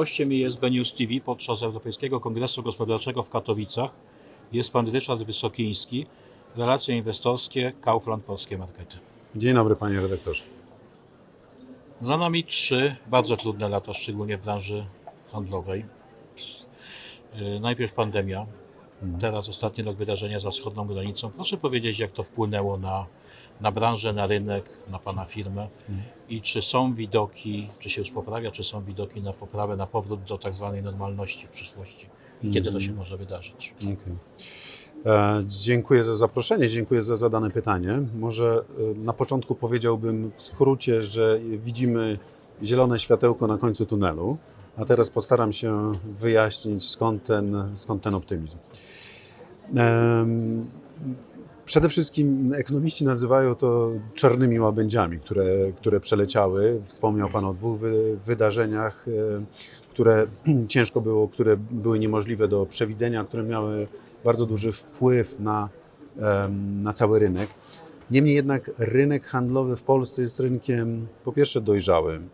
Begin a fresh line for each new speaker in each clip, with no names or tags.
Gościem jest Benius TV podczas Europejskiego Kongresu Gospodarczego w Katowicach. Jest pan Ryszard Wysokiński, relacje inwestorskie Kaufland Polskie Markety.
Dzień dobry panie redaktorze.
Za nami trzy bardzo trudne lata, szczególnie w branży handlowej. Yy, Najpierw pandemia, teraz ostatni rok wydarzenia za wschodnią granicą. Proszę powiedzieć, jak to wpłynęło na, na branżę, na rynek, na Pana firmę i czy są widoki, czy się już poprawia, czy są widoki na poprawę, na powrót do tak zwanej normalności w przyszłości i kiedy to się może wydarzyć?
Okej. E, dziękuję za zaproszenie, dziękuję za zadane pytanie. Może e, na początku powiedziałbym w skrócie, że widzimy zielone światełko na końcu tunelu, a teraz postaram się wyjaśnić skąd ten, skąd ten optymizm. Przede wszystkim ekonomiści nazywają to czarnymi łabędziami, które, które przeleciały. Wspomniał Pan o dwóch wy, wydarzeniach, e, które ciężko było, które były niemożliwe do przewidzenia, które miały bardzo duży wpływ na, na cały rynek. Niemniej jednak rynek handlowy w Polsce jest rynkiem po pierwsze dojrzałym,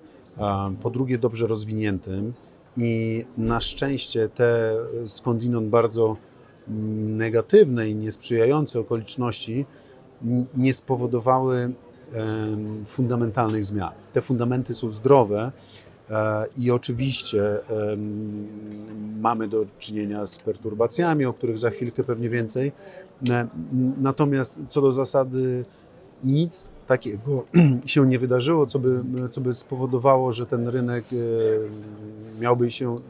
po drugie dobrze rozwiniętym i na szczęście te skądinąd bardzo negatywne i niesprzyjające okoliczności nie spowodowały fundamentalnych zmian. Te fundamenty są zdrowe e, i oczywiście mamy do czynienia z perturbacjami, o których za chwilkę pewnie więcej. E, Natomiast co do zasady nic takiego się nie wydarzyło, co by, co by spowodowało, że ten rynek e, miałby się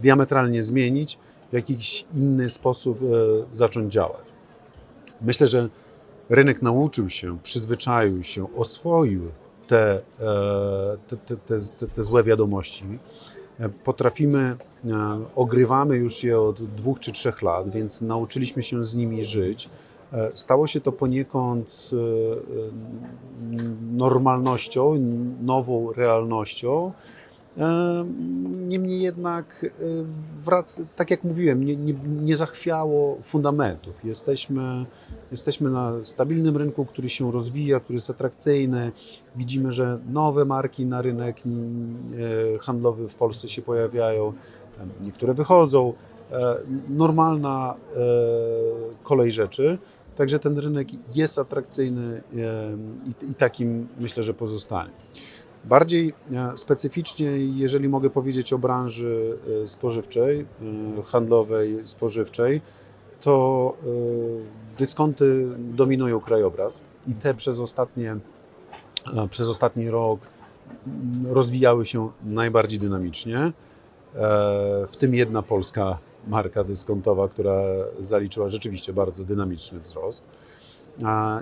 diametralnie zmienić, w jakiś inny sposób e, zacząć działać. Myślę, że rynek nauczył się, przyzwyczaił się, oswoił te, e, te, te, te, te, złe wiadomości. Potrafimy, ogrywamy już je od dwóch czy trzech lat, więc nauczyliśmy się z nimi żyć. E, Stało się to poniekąd e, e, normalnością, nową realnością. Niemniej jednak, wrac, tak jak mówiłem, nie, nie, nie zachwiało fundamentów. Jesteśmy, jesteśmy na stabilnym rynku, który się rozwija, który jest atrakcyjny. Widzimy, że nowe marki na rynek handlowy w Polsce się pojawiają, niektóre wychodzą. E, Normalna e, kolej rzeczy. Także ten rynek jest atrakcyjny e, i, takim myślę, że pozostanie. Bardziej specyficznie, jeżeli mogę powiedzieć o branży spożywczej, handlowej, spożywczej, to dyskonty dominują krajobraz i te przez, ostatnie, przez ostatni rok rozwijały się najbardziej dynamicznie. W tym jedna polska marka dyskontowa, która zaliczyła rzeczywiście bardzo dynamiczny wzrost.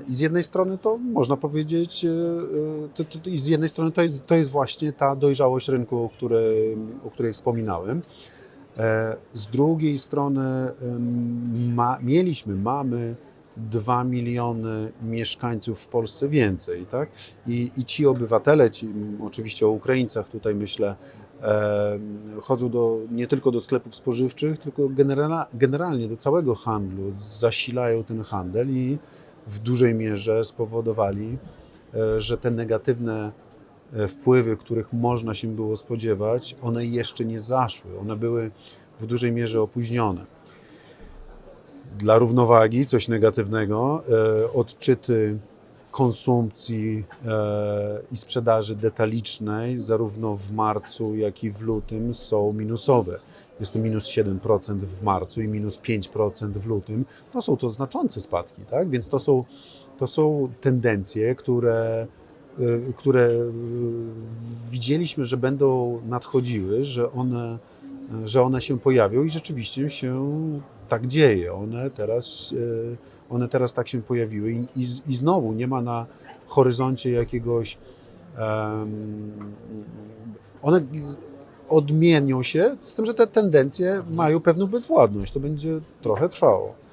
I z jednej strony to można powiedzieć, e, e, to, to, i z jednej strony to jest, to jest właśnie ta dojrzałość rynku, o której, o której wspominałem. E, Z drugiej strony ma, mieliśmy, mamy 2 miliony mieszkańców w Polsce więcej, tak? I, i ci obywatele, ci, oczywiście o Ukraińcach tutaj myślę, chodzą do, nie tylko do sklepów spożywczych, tylko genera, generalnie do całego handlu, zasilają ten handel i w dużej mierze spowodowali, e, że te negatywne e, wpływy, których można się było spodziewać, one jeszcze nie zaszły. One były w dużej mierze opóźnione. Dla równowagi coś negatywnego, e, odczyty konsumpcji e, i sprzedaży detalicznej, zarówno w marcu, jak i w lutym, są minusowe. Jest to minus 7% w marcu i minus 5% w lutym. To są to znaczące spadki, tak? Więc to są, to są tendencje, które, y, które y, widzieliśmy, że będą nadchodziły, że one, że one się pojawią i rzeczywiście się tak dzieje. One teraz, y, one teraz tak się pojawiły i, i, i znowu nie ma na horyzoncie jakiegoś. em, one odmienią się, z tym, że te tendencje mają pewną bezwładność. To będzie trochę trwało.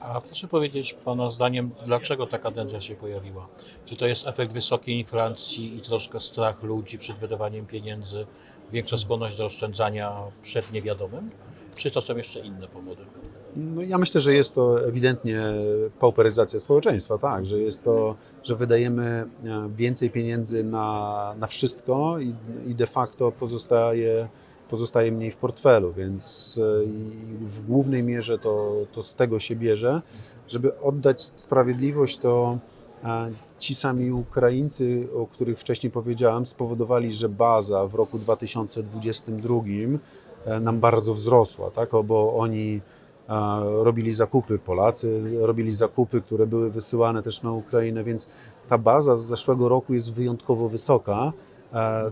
A proszę powiedzieć Pana zdaniem, dlaczego taka tendencja się pojawiła? Czy to jest efekt wysokiej inflacji i troszkę strach ludzi przed wydawaniem pieniędzy, większa skłonność do oszczędzania przed niewiadomym? Czy to są jeszcze inne powody?
No, ja myślę, że jest to ewidentnie pauperyzacja społeczeństwa, tak, że jest to, że wydajemy e, więcej pieniędzy na, na wszystko i, i de facto pozostaje, pozostaje mniej w portfelu, więc e, w głównej mierze to, to z tego się bierze. Żeby oddać sprawiedliwość, to e, ci sami Ukraińcy, o których wcześniej powiedziałem, spowodowali, że baza w roku 2022 e, nam bardzo wzrosła, tak? Bo oni robili zakupy, Polacy robili zakupy, które były wysyłane też na Ukrainę, więc ta baza z zeszłego roku jest wyjątkowo wysoka,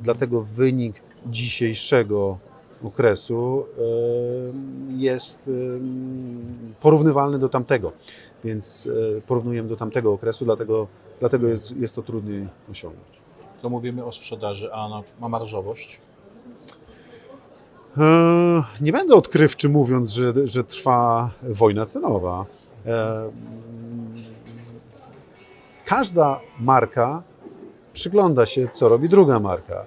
dlatego wynik dzisiejszego okresu jest porównywalny do tamtego, więc e, porównujemy do tamtego okresu, dlatego, dlatego jest, jest to trudniej osiągnąć.
To mówimy o sprzedaży, a na, ma marżowość.
E, Nie będę odkrywczy mówiąc, że, że trwa wojna cenowa. E, Każda marka przygląda się, co robi druga marka.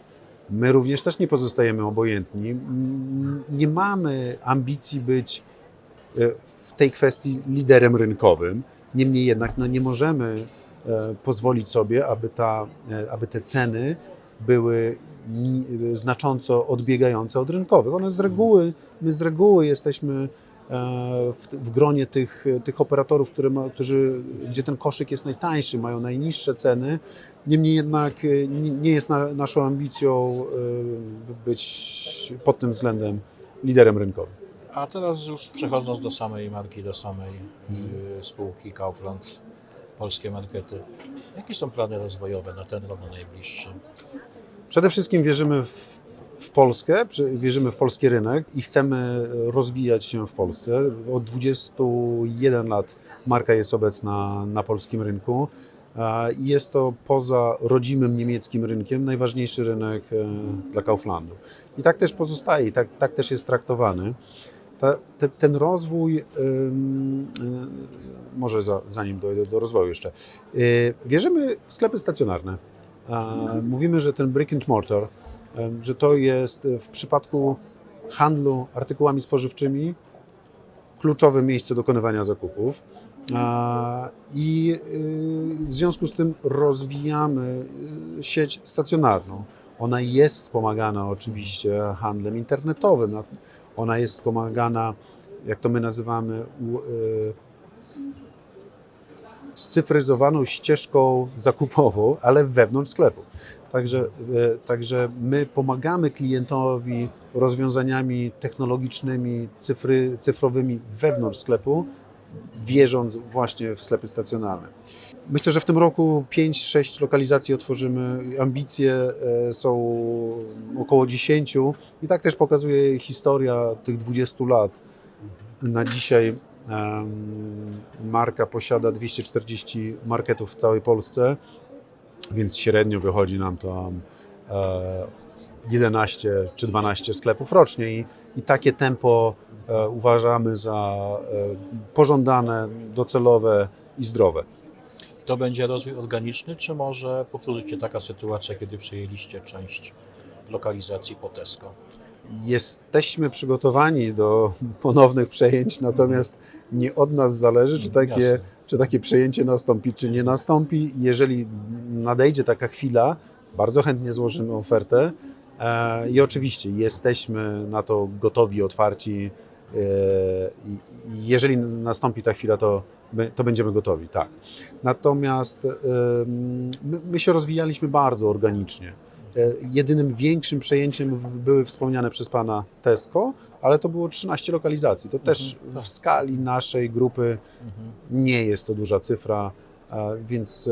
My również też nie pozostajemy obojętni. Nie mamy ambicji być e, w tej kwestii liderem rynkowym. Niemniej jednak no, nie możemy e, pozwolić sobie, aby, ta, e, aby te ceny były znacząco odbiegające od rynkowych. One z reguły, my z reguły jesteśmy w, w gronie tych, tych operatorów, które ma, którzy, gdzie ten koszyk jest najtańszy, mają najniższe ceny. Niemniej jednak e, nie jest na, naszą ambicją e, być pod tym względem liderem rynkowym.
A teraz już przechodząc do samej marki, do samej y, spółki Kaufland, polskie markety. Jakie są plany rozwojowe na ten rok, na najbliższy?
Przede wszystkim wierzymy w Polskę, wierzymy w polski rynek i chcemy rozwijać się w Polsce. Od 21 lat marka jest obecna na polskim rynku. Jest to poza rodzimym niemieckim rynkiem najważniejszy rynek e, dla Kauflandu. I tak też pozostaje, i tak, tak też jest traktowany. Ta, te, ten rozwój, y, może za, zanim dojdę do rozwoju jeszcze, y, wierzymy w sklepy stacjonarne. Mówimy, że ten brick and mortar, że to jest e, w przypadku handlu artykułami spożywczymi kluczowe miejsce dokonywania zakupów. I y, w związku z tym rozwijamy y, sieć stacjonarną. Ona jest wspomagana oczywiście handlem internetowym. Na- Ona jest wspomagana, jak to my nazywamy, y, scyfryzowaną ścieżką zakupową, ale wewnątrz sklepu. Także, e, także my pomagamy klientowi rozwiązaniami technologicznymi, cyfry, cyfrowymi wewnątrz sklepu, wierząc właśnie w sklepy stacjonarne. Myślę, że w tym roku 5-6 lokalizacji otworzymy. Ambicje e, są około 10 i tak też pokazuje historia tych 20 lat. Na dzisiaj marka posiada 240 marketów w całej Polsce, więc średnio wychodzi nam e, 11 czy 12 sklepów rocznie i, i takie tempo e, uważamy za e, pożądane, docelowe i zdrowe.
To będzie rozwój organiczny, czy może powtórzy się taka sytuacja, kiedy przejęliście część lokalizacji po Tesco?
Jesteśmy przygotowani do ponownych przejęć, natomiast nie od nas zależy, czy takie,
Jasne.
czy takie przejęcie nastąpi, czy nie nastąpi. Jeżeli nadejdzie taka chwila, bardzo chętnie złożymy ofertę e, i oczywiście jesteśmy na to gotowi, otwarci. e, Jeżeli nastąpi ta chwila, to, to będziemy gotowi, tak. Natomiast my, my się rozwijaliśmy bardzo organicznie. E, Jedynym większym przejęciem były wspomniane przez Pana Tesco, ale to było 13 lokalizacji. To też
Mhm, tak.
w skali naszej grupy
Mhm.
nie jest to duża cyfra, e, więc e,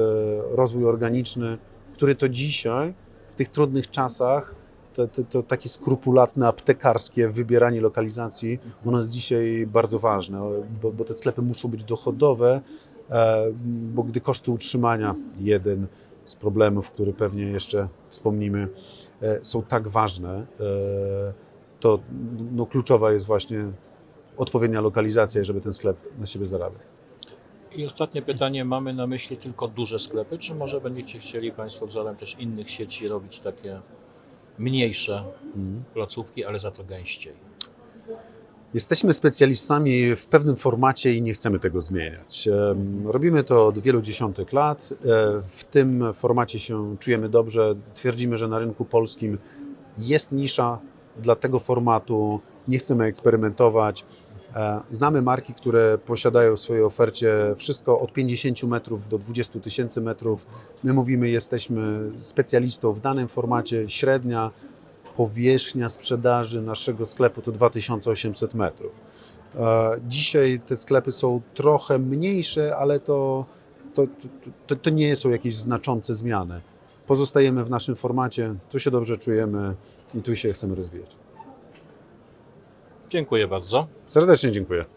rozwój organiczny, który to dzisiaj w tych trudnych czasach, to, to, to takie skrupulatne aptekarskie wybieranie lokalizacji, ono jest dzisiaj bardzo ważne, bo, bo te sklepy muszą być dochodowe, bo gdy koszty utrzymania, jeden z problemów, który pewnie jeszcze wspomnimy, e, są tak ważne, e, to no, kluczowa jest właśnie odpowiednia lokalizacja, żeby ten sklep na siebie zarabiał.
I ostatnie pytanie, mamy na myśli tylko duże sklepy, czy może będziecie chcieli Państwo wzorem też innych sieci robić takie mniejsze
Mhm.
placówki, ale za to gęściej?
Jesteśmy specjalistami w pewnym formacie i nie chcemy tego zmieniać. Robimy to od wielu dziesiątek lat. E, W tym formacie się czujemy dobrze. Twierdzimy, że na rynku polskim jest nisza dla tego formatu. Nie chcemy eksperymentować. E, Znamy marki, które posiadają w swojej ofercie wszystko od 50 metrów do 20 tysięcy metrów. My mówimy, jesteśmy specjalistą w danym formacie. Średnia powierzchnia sprzedaży naszego sklepu to 2800 metrów. E, Dzisiaj te sklepy są trochę mniejsze, ale to, to, to, to nie są jakieś znaczące zmiany. Pozostajemy w naszym formacie, tu się dobrze czujemy i tu się chcemy rozwijać.
Dziękuję bardzo.
Serdecznie dziękuję.